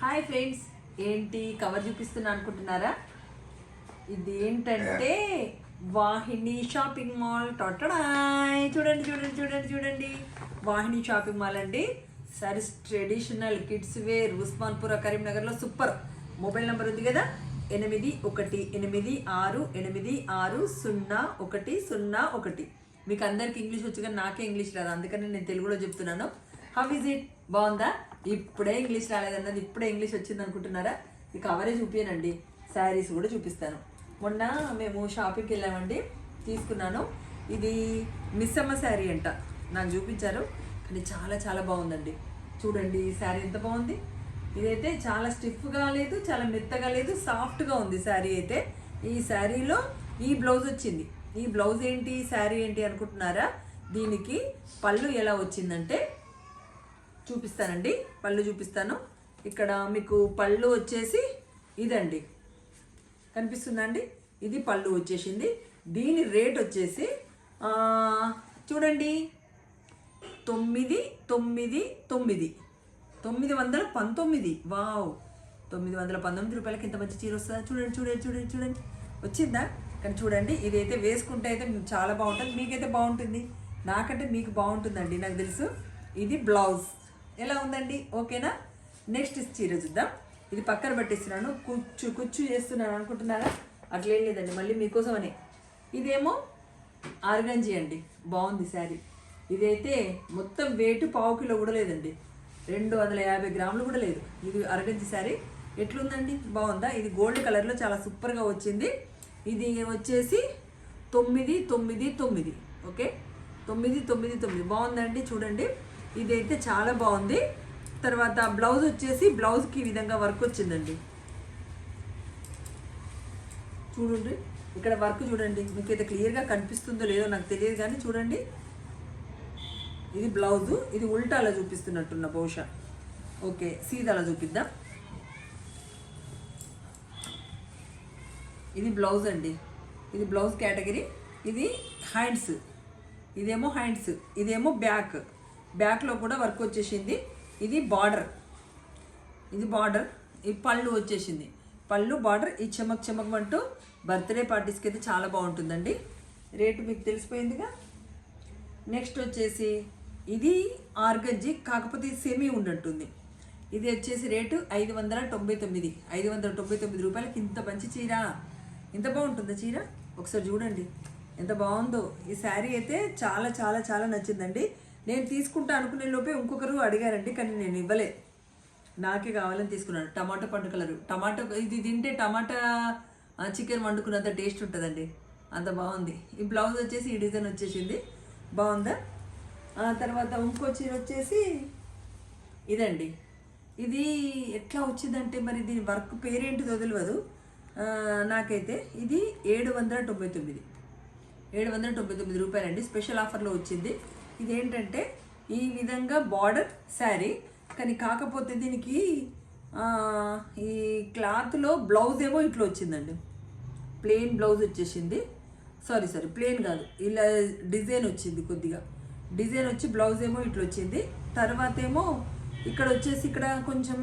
Hi friends. ఏంటి? Cover చూపిస్తున్నా అనుకుంటున్నారా? ఇది ఏంటంటే వాహిని షాపింగ్ మాల్. టొట్టడాయ్ చూడండి చూడండి చూడండి చూడండి. వాహిని షాపింగ్ మాల్ అండి. Saris traditional kids wear Usmanpura కరీంనగర్లో సూపర్ మొబైల్ నెంబర్ ఉంది కదా? ఎనిమిది ఒకటి ఎనిమిది ఆరు ఎనిమిది ఆరు సున్నా ఒకటి సున్నా ఒకటి. మీకు అందరికి ఇంగ్లీష్ వచ్చు కానీ నాకే ఇంగ్లీష్ రాదు. అందుకని నేను తెలుగులో చెప్తున్నాను. హౌ ఇస్ ఇట్ బాగుందా? ఇప్పుడే ఇంగ్లీష్ రాలేదన్నది ఇప్పుడే ఇంగ్లీష్ వచ్చింది అనుకుంటున్నారా ఈ అవరే చూపించనండి శారీస్ కూడా చూపిస్తాను. మొన్న మేము షాపింగ్కి వెళ్ళామండి. తీసుకున్నాను. ఇది మిస్సమ్మ శారీ అంట. నాకు చూపించారు. కానీ చాలా చాలా బాగుందండి. చూడండి ఈ శారీ ఎంత బాగుంది. ఇదైతే చాలా స్టిఫ్గా లేదు చాలా మెత్తగా లేదు సాఫ్ట్గా ఉంది శారీ అయితే. ఈ శారీలో ఈ బ్లౌజ్ వచ్చింది. ఈ బ్లౌజ్ ఏంటి శారీ ఏంటి అనుకుంటున్నారా? దీనికి పళ్ళు ఎలా వచ్చిందంటే చూపిస్తానండి పళ్ళు చూపిస్తాను. ఇక్కడ మీకు పళ్ళు వచ్చేసి ఇదండి. కనిపిస్తుందా అండి ఇది పళ్ళు వచ్చేసింది. దీని రేట్ వచ్చేసి చూడండి. తొమ్మిది తొమ్మిది తొమ్మిది. తొమ్మిది వందల పంతొమ్మిది. వావ్! తొమ్మిది వందల పంతొమ్మిది రూపాయలకి ఇంత మంచి చీర వస్తుందా? చూడండి చూడండి చూడండి చూడండి. వచ్చిందా? కానీ చూడండి ఇదైతే వేసుకుంటే అయితే చాలా బాగుంటుంది. మీకైతే బాగుంటుంది. నాకంటే మీకు బాగుంటుందండి నాకు తెలుసు. ఇది బ్లౌజ్. ఎలా ఉందండి? ఓకేనా? నెక్స్ట్ చీర చూద్దాం. ఇది పక్కన పెట్టిస్తున్నాను. కుచ్చు కుచ్చు చేస్తున్నాను అనుకుంటున్నారా? అట్లేం లేదండి. మళ్ళీ మీకోసమనే. ఇదేమో ఆర్గంజీ అండి. బాగుంది శారీ. ఇదైతే మొత్తం వెయిట్ పావు కిలో కూడా లేదండి. రెండు వందల యాభై గ్రాములు కూడా లేదు. ఇది అరగంజి శారీ. ఎట్లుందండి? బాగుందా? ఇది గోల్డ్ కలర్లో చాలా సూపర్గా వచ్చింది. ఇది వచ్చేసి తొమ్మిది తొమ్మిది తొమ్మిది. ఓకే? తొమ్మిది తొమ్మిది తొమ్మిది. బాగుందండి? చూడండి. ఇదైతే చాలా బాగుంది. తర్వాత బ్లౌజ్ వచ్చేసి బ్లౌజ్కి ఈ విధంగా వర్క్ వచ్చిందండి. చూడండి ఇక్కడ వర్క్ చూడండి. మీకు అయితే క్లియర్గా కనిపిస్తుందో లేదో నాకు తెలియదు కానీ చూడండి. ఇది బ్లౌజు ఇది ఉల్టాలో చూపిస్తున్నట్టున్న బహుశా. ఓకే సీదాలో చూపిద్దాం. ఇది బ్లౌజ్ అండి. ఇది బ్లౌజ్ కేటగిరీ. ఇది హ్యాండ్స్. ఇదేమో హ్యాండ్స్. ఇదేమో బ్యాక్. బ్యాక్లో కూడా వర్క్ వచ్చేసింది. ఇది బార్డర్. ఇది బార్డర్. ఈ పళ్ళు వచ్చేసింది. పళ్ళు బార్డర్ ఈ చెమక్ చెమక్ అంటూ బర్త్డే పార్టీస్కి అయితే చాలా బాగుంటుందండి. రేటు మీకు తెలిసిపోయిందిగా? నెక్స్ట్ వచ్చేసి ఇది ఆర్గంజీ కాకపోతే సెమీ ఉన్నట్టుంది ఇది వచ్చేసి రేటు ఐదు వందల తొంభై తొమ్మిది. ఐదు వందల తొంభై తొమ్మిది రూపాయలకి ఇంత మంచి చీర. ఎంత బాగుంటుందా చీర? ఒకసారి చూడండి. ఎంత బాగుందో. ఈ శారీ అయితే చాలా చాలా చాలా నచ్చిందండి. నేను తీసుకుంటా అనుకునే లోపే ఇంకొకరు అడిగారండి కానీ నేను ఇవ్వలే నాకే కావాలని తీసుకున్నాను టమాటా పండు కలరు. టమాటో ఇది తింటే టమాటా చికెన్ వండుకున్నంత టేస్ట్ ఉంటుందండి. అంత బాగుంది. ఈ బ్లౌజ్ వచ్చేసి ఈ డిజైన్ వచ్చేసింది. బాగుందా? ఆ తర్వాత ఇంకో చీర వచ్చేసి ఇదండి. ఇది ఎట్లా వచ్చిందంటే మరి దీని వర్క్ పేరేంటిదో తెలియదు నాకైతే ఇది ఏడు వందల తొంభై తొమ్మిది. ఏడు వందల తొంభై తొమ్మిది రూపాయలండి. స్పెషల్ ఆఫర్లో వచ్చింది. ఇదేంటంటే ఈ విధంగా బార్డర్ శారీ. కానీ కాకపోతే దీనికి ఈ క్లాత్లో బ్లౌజ్ ఏమో ఇట్లా వచ్చిందండి. ప్లెయిన్ బ్లౌజ్ వచ్చేసింది. సారీ సారీ ప్లెయిన్ కాదు. ఇలా డిజైన్ వచ్చింది కొద్దిగా. డిజైన్ వచ్చి బ్లౌజ్ ఏమో ఇట్లా వచ్చింది. తర్వాత ఏమో ఇక్కడ వచ్చేసి ఇక్కడ కొంచెం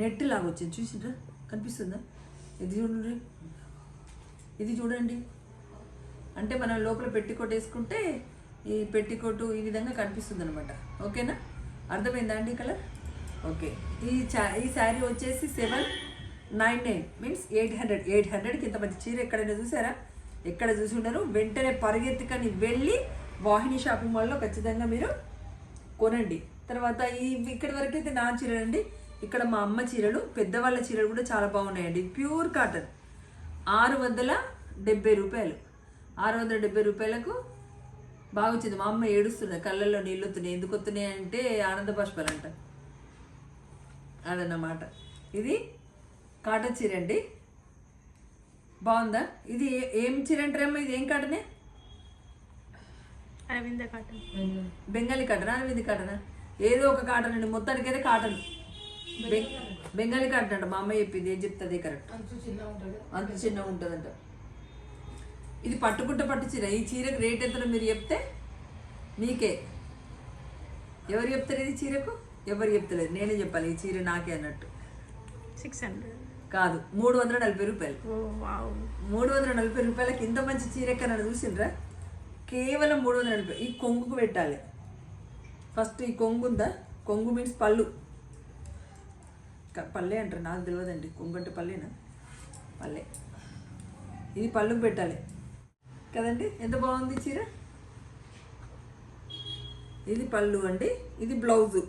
నెట్ లాగా వచ్చింది. చూసిండ్రా కనిపిస్తుందా? ఇది చూడండి. ఇది చూడండి. అంటే మనం లోపల పెట్టికోట్ వేసుకుంటే ఈ పెట్టికోటు ఈ విధంగా కనిపిస్తుంది అనమాట ఓకేనా? అర్థమైందా అండి కలర్? ఓకే. ఈ చా ఈ శారీ వచ్చేసి seven nine nine means eight hundred. Eight హండ్రెడ్కి ఇంత మంచి చీర ఎక్కడైనా చూసారా? ఎక్కడ చూసి ఉండరు వెంటనే పరిగెత్తుకని వెళ్ళి వాహిని షాపింగ్ మాల్లో ఖచ్చితంగా మీరు కొనండి. తర్వాత ఈ ఇక్కడి వరకు అయితే నా చీరలు అండి ఇక్కడ మా అమ్మ చీరలు పెద్దవాళ్ళ చీరలు కూడా చాలా బాగున్నాయండి. Pure cotton. ఆరు వందల డెబ్బై రూపాయలు. ఆరు వందల డెబ్బై రూపాయలకు బాగా వచ్చింది మా అమ్మ ఏడుస్తుంది కళ్ళల్లో నీళ్ళు వస్తున్నాయి ఎందుకు వస్తున్నాయి అంటే ఆనంద బాష్పాలు అంట అదన్నమాట. ఇది కాటన్ చీర అండి. బాగుందా? ఇది ఏ- చీర అంటారమ్మా ఇది ఏం కాటనే? అరవింద కాటన్. బెంగాలీ కాటనా? అరవింద్ కాటనా? ఏదో ఒక కాటన్ అండి. మొత్తానికి అయితే కాటన్ బెంగాలీ కాటన్ అంట. మా అమ్మ చెప్పింది. ఏం చెప్తుంది? కరెక్ట్. అంత చిన్నగా ఉంటుందంట. ఇది పట్టుకుంటే పట్టు చీర. ఈ చీరకు రేట్ ఎంతనో మీరు చెప్తే మీకే. ఎవరు చెప్తారు ఇది చీరకు? ఎవరు చెప్తలేదు. నేనే చెప్పాలి ఈ చీర నాకే అన్నట్టు. Six hundred. కాదు మూడు వందల నలభై రూపాయలు. మూడు వందల నలభై రూపాయలకి ఇంత మంచి చీర ఎక్కడ చూసిండ్రా? కేవలం మూడు వందల నలభై. ఈ కొంగుకు పెట్టాలి. ఫస్ట్ ఈ కొంగు ఉందా? కొంగు మీన్స్ పళ్ళు. పల్లె అంటారు. నాకు తెలియదండి. కొంగు అంటే పల్లెనా పల్లె ఇది పళ్ళుకు పెట్టాలి. కదండి? ఎంత బాగుంది చీర? ఇది పళ్ళు అండి ఇది బ్లౌజు.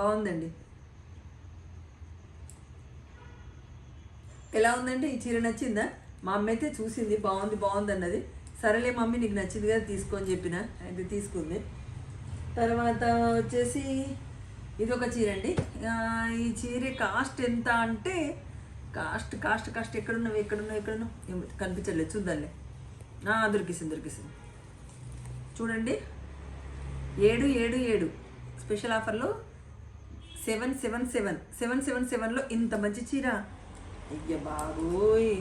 బాగుందండి. ఎలా ఉందండి? ఈ చీర నచ్చిందా? మా అమ్మ అయితే చూసింది బాగుంది బాగుంది అన్నది. సరేలే మమ్మీ నీకు నచ్చింది కదా తీసుకొని చెప్పిన. అయితే తీసుకుంది. తర్వాత వచ్చేసి ఇది ఒక చీర అండి. ఈ చీర కాస్ట్ ఎంత అంటే కాస్ట్ కాస్ట్ కాస్ట్ ఎక్కడున్నావు ఎక్కడున్నావు ఎక్కడున్నావు? కనిపించలేదు చూద్దాంలే. దొరికిసింది దొరికిసింది. చూడండి. ఏడు ఏడు ఏడు. స్పెషల్ ఆఫర్లో seven seven seven. Seven seven సెవెన్లో ఇంత మంచి చీర. అయ్య బాబోయ్.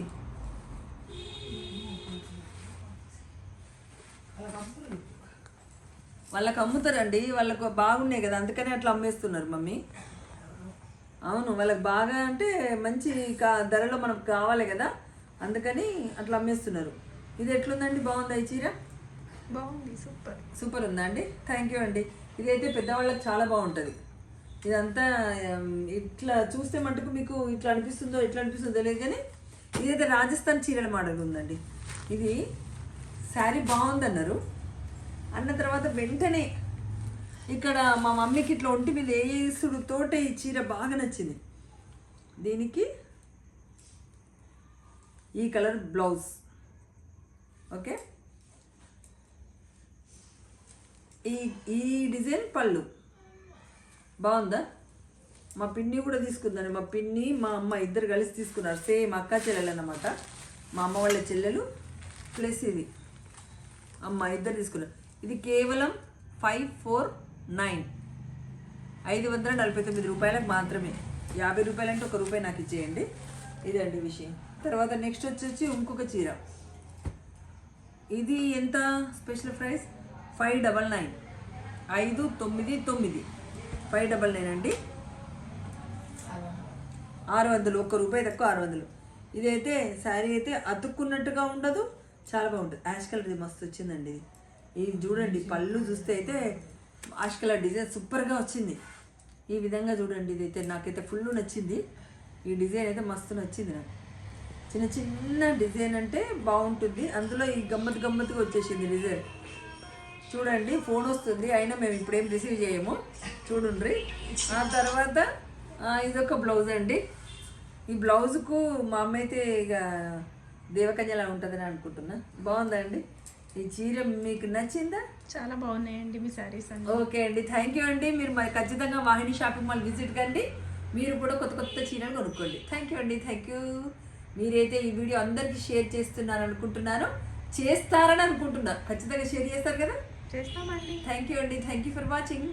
వాళ్ళకి అమ్ముతారండి. వాళ్ళకు బాగున్నాయి కదా. అందుకనే అట్లా అమ్మేస్తున్నారు మమ్మీ. అవును వాళ్ళకి బాగా అంటే మంచి కా ధరలో మనకు కావాలి కదా అందుకని అట్లా అమ్మేస్తున్నారు. ఇది ఎట్లుందండి? బాగుందా ఈ చీర? బాగుంది సూపర్. సూపర్ ఉందా అండి? థ్యాంక్ యూ అండి. ఇదైతే పెద్దవాళ్ళకి చాలా బాగుంటుంది. ఇదంతా ఇట్లా చూస్తే మటుకు మీకు ఇట్లా అనిపిస్తుందో ఎట్లా అనిపిస్తుందో తెలియదు కానీ ఇదైతే రాజస్థాన్ చీరల మోడల్ ఉందండి. ఇది శారీ బాగుందన్నారు. అన్న తర్వాత వెంటనే ఇక్కడ మా మమ్మీకి ఇట్లా ఒంటి మీద వేసుడు తోటే ఈ చీర బాగా నచ్చింది. దీనికి ఈ కలర్ బ్లౌజ్. ఓకే? ఈ ఈ డిజైన్ పళ్ళు. బాగుందా? మా పిన్ని కూడా తీసుకుందండి. మా పిన్ని మా అమ్మ ఇద్దరు కలిసి తీసుకున్నారు. సేమ్ అక్క చెల్లెలు అన్నమాట. మా అమ్మ వాళ్ళ చెల్లెలు ప్లస్ ఇది. అమ్మ ఇద్దరు తీసుకున్నారు. ఇది కేవలం ఫైవ్ ఫోర్ నైన్. ఐదు వందల నలభై తొమ్మిది రూపాయలకు మాత్రమే. యాభై రూపాయలు అంటే ఒక రూపాయి నాకు ఇచ్చేయండి. ఇదండి విషయం. తర్వాత నెక్స్ట్ వచ్చేసి ఇంకొక చీర. ఇది ఎంత special price? Five double nine. ఐదు తొమ్మిది తొమ్మిది. ఫైవ్ డబల్ నైన్ అండి. ఆరు వందలు. ఒక్క రూపాయి తక్కువ ఆరు వందలు. ఇదైతే శారీ అయితే అతుక్కున్నట్టుగా ఉండదు చాలా బాగుంటుంది. యాష్ కలర్ ఇది మస్తు వచ్చిందండి ఇది. ఇది చూడండి పళ్ళు చూస్తే అయితే ఆష్ కలర్ డిజైన్ సూపర్గా వచ్చింది. ఈ విధంగా చూడండి ఇదైతే నాకైతే ఫుల్ నచ్చింది. ఈ డిజైన్ అయితే మస్తు నచ్చింది నాకు. చిన్న చిన్న డిజైన్ అంటే బాగుంటుంది. అందులో ఈ గమ్మత్ గమ్మత్తుగా వచ్చేసింది డిజైన్. చూడండి ఫోన్ వస్తుంది. అయినా మేము ఇప్పుడేం రిసీవ్ చేయము. చూడండి. ఆ తర్వాత ఇదొక బ్లౌజ్ అండి. ఈ బ్లౌజ్కు మా అమ్మ అయితే ఇక దేవకన్యలా ఉంటుందని అనుకుంటున్నా. బాగుందండి ఈ చీర మీకు నచ్చిందా? చాలా బాగున్నాయండి మీ శారీస్ ఓకే అండి థ్యాంక్ యూ అండి. మీరు మరి ఖచ్చితంగా వాహిని షాపింగ్ మాల్ విజిట్ కండి. మీరు కూడా కొత్త కొత్త చీరలు కొనుక్కోండి. థ్యాంక్ యూ అండి థ్యాంక్ యూ. మీరైతే ఈ వీడియో అందరికీ షేర్ చేస్తున్నారు అనుకుంటున్నాను. చేస్తారని అనుకుంటున్నా. ఖచ్చితంగా షేర్ చేస్తారు కదా? చేస్తామండి. థ్యాంక్ యూ అండి థ్యాంక్ యూ ఫర్ వాచింగ్.